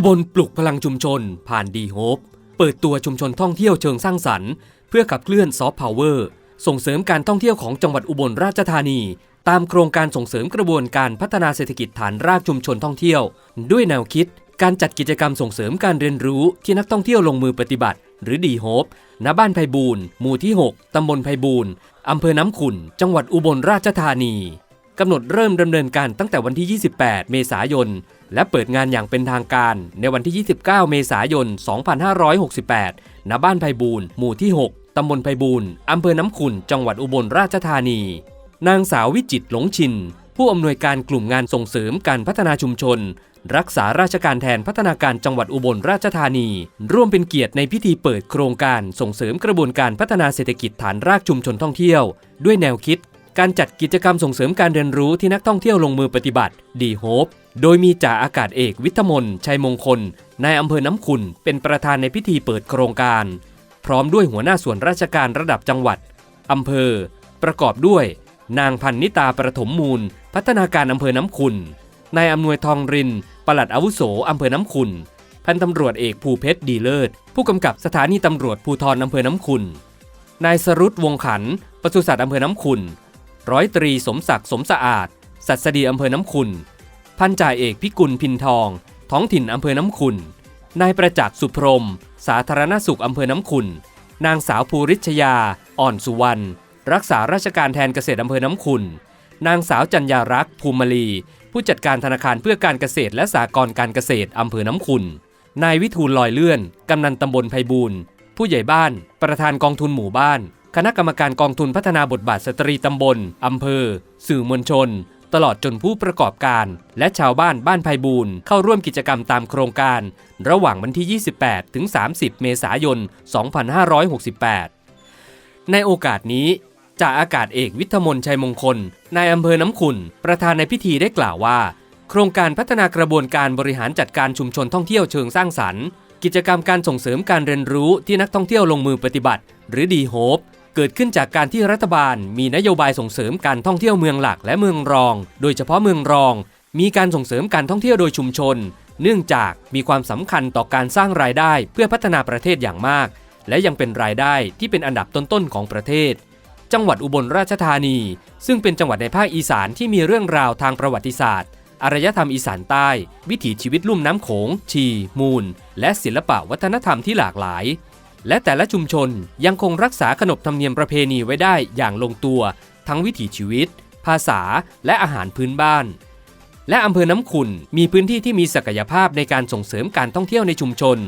อุบลปลุกพลังชุมชน ผ่านดีโฮปเปิดตัวชุมชนท่องเที่ยวเชิงสร้างสรรค์ เพื่อขับเคลื่อนซอฟต์พาวเวอร์ส่งเสริมการท่องเที่ยวของจังหวัดอุบลราชธานี ตามโครงการส่งเสริมกระบวนการพัฒนาเศรษฐกิจฐานรากชุมชนท่องเที่ยว ด้วยแนวคิด การจัดกิจกรรมส่งเสริมการเรียนรู้ที่นักท่องเที่ยวลงมือปฏิบัติ หรือดีโฮปณบ้านไพบูลย์หมู่ที่ 6 ตำบลไพบูลย์อำเภอน้ำขุนจังหวัดอุบลราชธานีกำหนดเริ่มดำเนินการตั้งแต่วันที่ 28 เมษายน และเปิดงานอย่างเป็นทางการในวันที่ 29 เมษายน 2568 ณ บ้านไพบูลย์หมู่ที่ 6 ตำบลไพบูลย์อำเภอน้ำขุนจังหวัดอุบลราชธานี นางสาววิจิตหลงชิน ผู้อำนวยการกลุ่มงานส่งเสริมการพัฒนาชุมชน รักษาราชการแทนพัฒนาการจังหวัดอุบลราชธานี ร่วมเป็นเกียรติในพิธีเปิดโครงการส่งเสริมกระบวนการพัฒนาเศรษฐกิจฐานรากชุมชนท่องเที่ยว ด้วยแนวคิด การจัดกิจกรรมส่งเสริมการเรียนรู้ที่นักท่องเที่ยวลงมือปฏิบัติดีโฮปโดยมีจ่าอากาศเอกวิทมนชัยมงคลนายอำเภอน้ำขุนเป็นประธานในพิธีเปิดโครงการ พร้อมด้วยหัวหน้าส่วนราชการระดับจังหวัดอำเภอ ประกอบด้วย นางพันนิตาประถมมูล พัฒนาการอำเภอน้ำขุนนายอำนวยทองรินปลัดอาวุโสอำเภอน้ำขุนพันตำรวจเอกภูเพชรดีเลิศผู้กำกับสถานีตำรวจภูธรอำเภอน้ำขุนนายสรุตวงขันปศุสัตว์อำเภอน้ำขุน ร้อยตรีสมศักดิ์สมสะอาด สัสดีอำเภอน้ำขุนพันจ่าเอกพิกุลพินทอง ท้องถิ่นอำเภอน้ำขุนนายประจักษ์สุพรม สาธารณสุขอำเภอน้ำขุนนางสาวภูริชยา อ่อนสุวรรณ รักษาราชการแทนเกษตรอำเภอน้ำขุนนางสาวจัญญารักษ์ภูมิลี ผู้จัดการธนาคารเพื่อการเกษตรและสหกรณ์การเกษตรอำเภอน้ำขุนนายวิทูลลอยเลื่อน กำนันตำบลไพบูลย์ผู้ใหญ่บ้าน ประธานกองทุนหมู่บ้าน คณะกรรมการกองทุนพัฒนาบทบาทสตรีตำบล อำเภอ สื่อมวลชน ตลอดจนผู้ประกอบการ และชาวบ้านบ้านไพบูลย์เข้าร่วมกิจกรรมตามโครงการ ระหว่างวันที่ 28 ถึง 30 เมษายน 2568 ในโอกาสนี้จ่าอากาศเอกวิทมนชัยมงคล นายอำเภอน้ำขุนประธานในพิธีได้กล่าวว่า โครงการพัฒนากระบวนการบริหารจัดการชุมชนท่องเที่ยวเชิงสร้างสรรค์ กิจกรรมการส่งเสริมการเรียนรู้ที่นักท่องเที่ยวลงมือปฏิบัติ หรือดีโฮป เกิดขึ้นจากการที่รัฐบาลมีนโยบายส่งเสริมการท่องเที่ยวเมืองหลักและเมืองรอง โดยเฉพาะเมืองรอง มีการส่งเสริมการท่องเที่ยวโดยชุมชน เนื่องจากมีความสำคัญต่อการสร้างรายได้เพื่อพัฒนาประเทศอย่างมาก และยังเป็นรายได้ที่เป็นอันดับต้นๆของประเทศ จังหวัดอุบลราชธานี ซึ่งเป็นจังหวัดในภาคอีสานที่มีเรื่องราวทางประวัติศาสตร์อารยธรรมอีสานใต้ วิถีชีวิตลุ่มน้ำโขง ชี มูล และศิลปะวัฒนธรรมที่หลากหลาย และแต่ละชุมชนยังคงรักษาขนบธรรมเนียมประเพณีไว้ได้อย่างลงตัว ทั้งวิถีชีวิต ภาษา และอาหารพื้นบ้าน และอำเภอน้ำขุนมีพื้นที่ที่มีศักยภาพในการส่งเสริมการท่องเที่ยวในชุมชน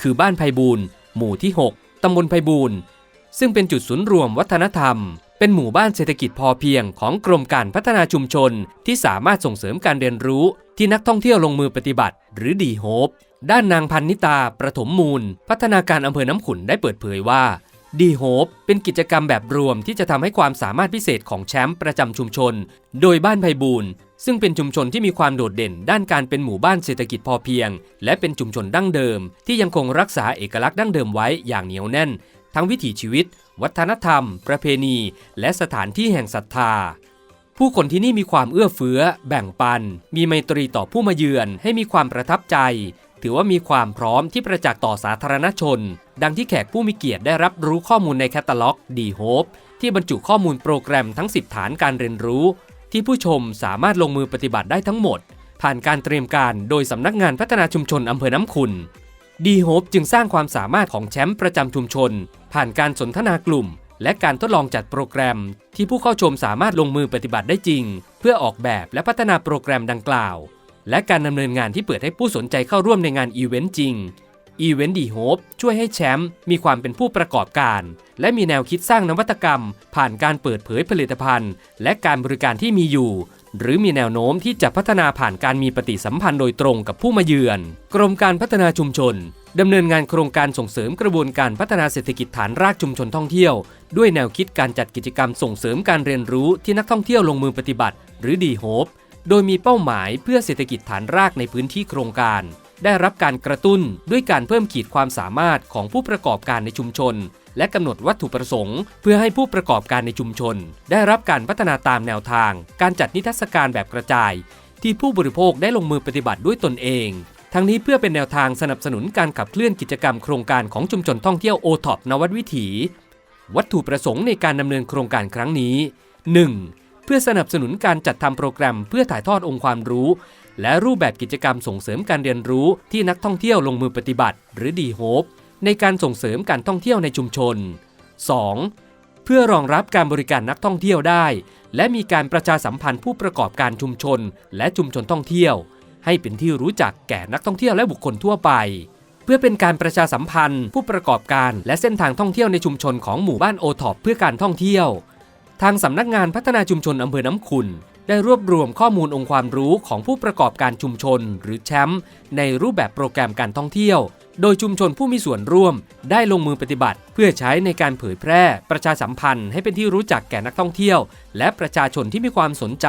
คือบ้านไพบูลย์หมู่ที่ 6 ตำบลไพบูลย์ซึ่งเป็นจุดศูนย์รวมวัฒนธรรม เป็นหมู่บ้านเศรษฐกิจพอเพียงของกรมการพัฒนาชุมชนที่สามารถส่งเสริมการเรียนรู้ ที่นักท่องเที่ยวลงมือปฏิบัติ หรือดีโฮปด้านนางพันนิตาประถมมูล พัฒนาการอำเภอน้ำขุนได้เปิดเผยว่าดีโฮปเป็นกิจกรรมแบบรวมที่จะทำให้ความสามารถพิเศษของแชมป์ประจำชุมชน โดยบ้านไพบูลย์ซึ่งเป็นชุมชนที่มีความโดดเด่นด้านการเป็นหมู่บ้านเศรษฐกิจพอเพียง และเป็นชุมชนดั้งเดิม ที่ยังคงรักษาเอกลักษณ์ดั้งเดิมไว้อย่างเหนียวแน่น ทั้งวิถีชีวิต วัฒนธรรม ประเพณี และสถานที่แห่งศรัทธา ผู้คนที่นี่มีความเอื้อเฟื้อ แบ่งปัน มีไมตรีต่อผู้มาเยือนให้มีความประทับใจ ถือว่ามีความพร้อมที่ประจักษ์ต่อสาธารณชน ดังที่แขกผู้มีเกียรติได้รับรู้ข้อมูลในแคตตาล็อกดีโฮปที่บรรจุข้อมูลโปรแกรมทั้ง 10 ฐานการเรียนรู้ ที่ผู้ชมสามารถลงมือปฏิบัติได้ทั้งหมด ผ่านการเตรียมการโดยสำนักงานพัฒนาชุมชนอำเภอน้ำขุนดีโฮปจึงสร้างความสามารถของแชมป์ประจำชุมชน ผ่านการสนทนากลุ่ม และการทดลองจัดโปรแกรม ที่ผู้เข้าชมสามารถลงมือปฏิบัติได้จริง เพื่อออกแบบและพัฒนาโปรแกรมดังกล่าว และการดำเนินงานที่เปิดให้ผู้สนใจเข้าร่วมในงานอีเวนต์จริงอีเวนต์ดีโฮปช่วยให้แชมป์มีความเป็นผู้ประกอบการ และมีแนวคิดสร้างนวัตกรรม ผ่านการเปิดเผยผลิตภัณฑ์ และการบริการที่มีอยู่ หรือมีแนวโน้มที่จะพัฒนาผ่านการมีปฏิสัมพันธ์โดยตรงกับผู้มาเยือน กรมการพัฒนาชุมชนดำเนินงานโครงการส่งเสริมกระบวนการพัฒนาเศรษฐกิจฐานรากชุมชนท่องเที่ยว ด้วยแนวคิดการจัดกิจกรรมส่งเสริมการเรียนรู้ที่นักท่องเที่ยวลงมือปฏิบัติ หรือดีโฮปโดยมีเป้าหมายเพื่อเศรษฐกิจฐานรากในพื้นที่โครงการ ได้รับการกระตุ้นด้วยการเพิ่มขีดความสามารถของผู้ประกอบการในชุมชน และกำหนดวัตถุประสงค์ เพื่อให้ผู้ประกอบการในชุมชน ได้รับการพัฒนาตามแนวทาง การจัดนิทรรศการแบบกระจาย ที่ผู้บริโภคได้ลงมือปฏิบัติด้วยตนเอง ทั้งนี้เพื่อเป็นแนวทางสนับสนุนการขับเคลื่อนกิจกรรมโครงการของชุมชนท่องเที่ยวโอท็อปนวัดวิถี วัตถุประสงค์ในการดำเนินโครงการครั้งนี้ 1. เพื่อสนับสนุนการจัดทำโปรแกรม เพื่อถ่ายทอดองค์ความรู้ และรูปแบบกิจกรรมส่งเสริมการเรียนรู้ที่นักท่องเที่ยวลงมือปฏิบัติ หรือดีโฮป ในการส่งเสริมการท่องเที่ยวในชุมชน 2. เพื่อรองรับการบริการนักท่องเที่ยวได้ และมีการประชาสัมพันธ์ผู้ประกอบการชุมชน และชุมชนท่องเที่ยว ให้เป็นที่รู้จักแก่นักท่องเที่ยวและบุคคลทั่วไป เพื่อเป็นการประชาสัมพันธ์ ผู้ประกอบการและเส้นทางท่องเที่ยวในชุมชนของหมู่บ้านโอท็อปเพื่อการท่องเที่ยว ทางสำนักงานพัฒนาชุมชนอำเภอน้ำขุนได้รวบรวมข้อมูลองค์ความรู้ของผู้ประกอบการชุมชน หรือแชมป์ในรูปแบบโปรแกรมการท่องเที่ยว โดยชุมชนผู้มีส่วนร่วมได้ลงมือปฏิบัติ เพื่อใช้ในการเผยแพร่ประชาสัมพันธ์ให้เป็นที่รู้จักแก่นักท่องเที่ยว และประชาชนที่มีความสนใจ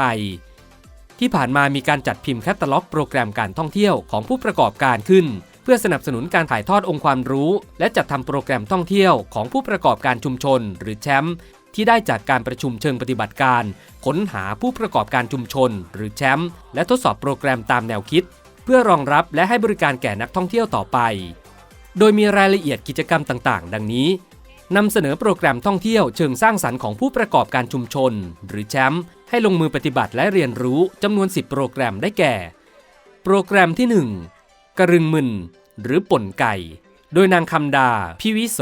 ที่ผ่านมามีการจัดพิมพ์แคตตาล็อกโปรแกรมการท่องเที่ยวของผู้ประกอบการขึ้น เพื่อสนับสนุนการถ่ายทอดองค์ความรู้ และจัดทำโปรแกรมท่องเที่ยวของผู้ประกอบการชุมชน หรือแชมป์ที่ได้จากการประชุมเชิงปฏิบัติการ ค้นหาผู้ประกอบการชุมชน หรือแชมป์และทดสอบโปรแกรมตามแนวคิด เพื่อรองรับและให้บริการแก่นักท่องเที่ยวต่อไป โดยมีรายละเอียดกิจกรรมต่างๆ ดังนี้นำเสนอโปรแกรมท่องเที่ยวเชิงสร้างสรรค์ของผู้ประกอบการชุมชน หรือแชมป์ให้ลงมือปฏิบัติและเรียนรู้จำนวน 10 โปรแกรมได้แก่ โปรแกรมที่ 1 กระรึงมึน หรือป่นไก่ โดยนางคำดาพิวิโส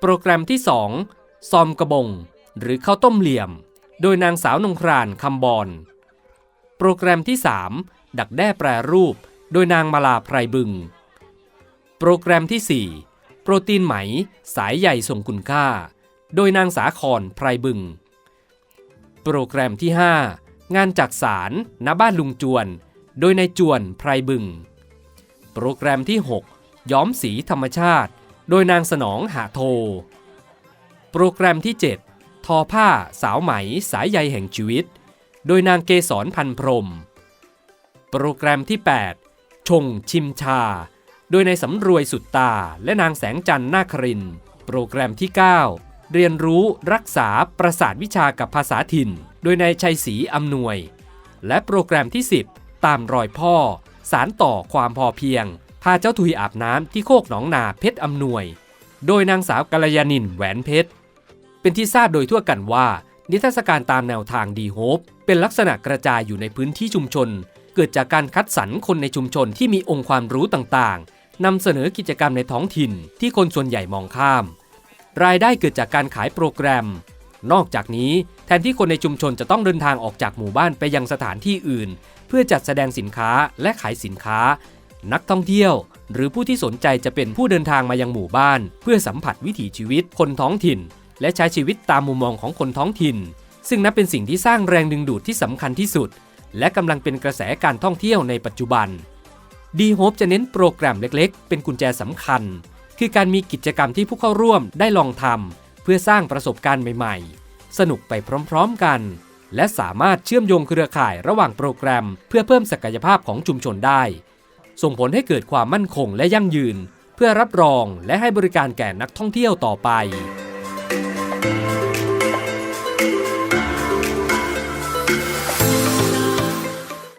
โปรแกรมที่ 2 ซอมกระบง หรือข้าวต้มเหลี่ยม โดยนางสาวนงครานคำบอน โปรแกรมที่ 3 ดักแด้แปรรูป โดยนางมาลาไพรบึง โปรแกรมที่ 4 โปรตีนไหม สายใหญ่ส่งคุณค่า โดยนางสาครไพรบึง โปรแกรมที่ 5 งานจักสารณบ้านลุงจวน โดยนายจวนไพรบึง โปรแกรมที่ 6 ย้อมสีธรรมชาติ โดยนางสนองหาโท โปรแกรมที่ 7 ทอผ้าสาวไหมสายใยแห่งชีวิต โดยนางเกษรพันพรม โปรแกรมที่ 8 ชงชิมชา โดยในสำรวยสุดตาและนางแสงจันทร์นาคริน โปรแกรมที่ 9 เรียนรู้รักษาประสาทวิชากับภาษาถิ่น โดยนายชัยศรีอำนวย และโปรแกรมที่ 10 ตามรอยพ่อ สารต่อความพอเพียง พาเจ้าทุยอาบน้ำที่โคกหนองนาเพชรอำนวย โดยนางสาวกัลยาณินแหวนเพชร เป็นที่ทราบโดยทั่วกันว่านิทรรศการตามแนวทางดีโฮปเป็นลักษณะกระจายอยู่ในพื้นที่ชุมชน เกิดจากการคัดสรรคนในชุมชนที่มีองค์ความรู้ต่างๆนำเสนอกิจกรรมในท้องถิ่นที่คนส่วนใหญ่มองข้าม รายได้เกิดจากการขายโปรแกรม นอกจากนี้แทนที่คนในชุมชนจะต้องเดินทางออกจากหมู่บ้านไปยังสถานที่อื่น เพื่อจัดแสดงสินค้าและขายสินค้า นักท่องเที่ยว หรือผู้ที่สนใจจะเป็นผู้เดินทางมายังหมู่บ้าน เพื่อสัมผัสวิถีชีวิตคนท้องถิ่น และใช้ชีวิตตามมุมมองของคนท้องถิ่น ซึ่งนับเป็นสิ่งที่สร้างแรงดึงดูดที่สำคัญที่สุด และกำลังเป็นกระแสการท่องเที่ยวในปัจจุบันดีโฮปจะเน้นโปรแกรมเล็กๆ เป็นกุญแจสำคัญ คือการมีกิจกรรมที่ผู้เข้าร่วมได้ลองทำเพื่อสร้างประสบการณ์ใหม่ๆ สนุกไปพร้อมๆกัน และสามารถเชื่อมโยงเครือข่ายระหว่างโปรแกรม เพื่อเพิ่มศักยภาพของชุมชนได้ ส่งผลให้เกิดความมั่นคงและยั่งยืน เพื่อรับรองและให้บริการแก่นักท่องเที่ยวต่อไป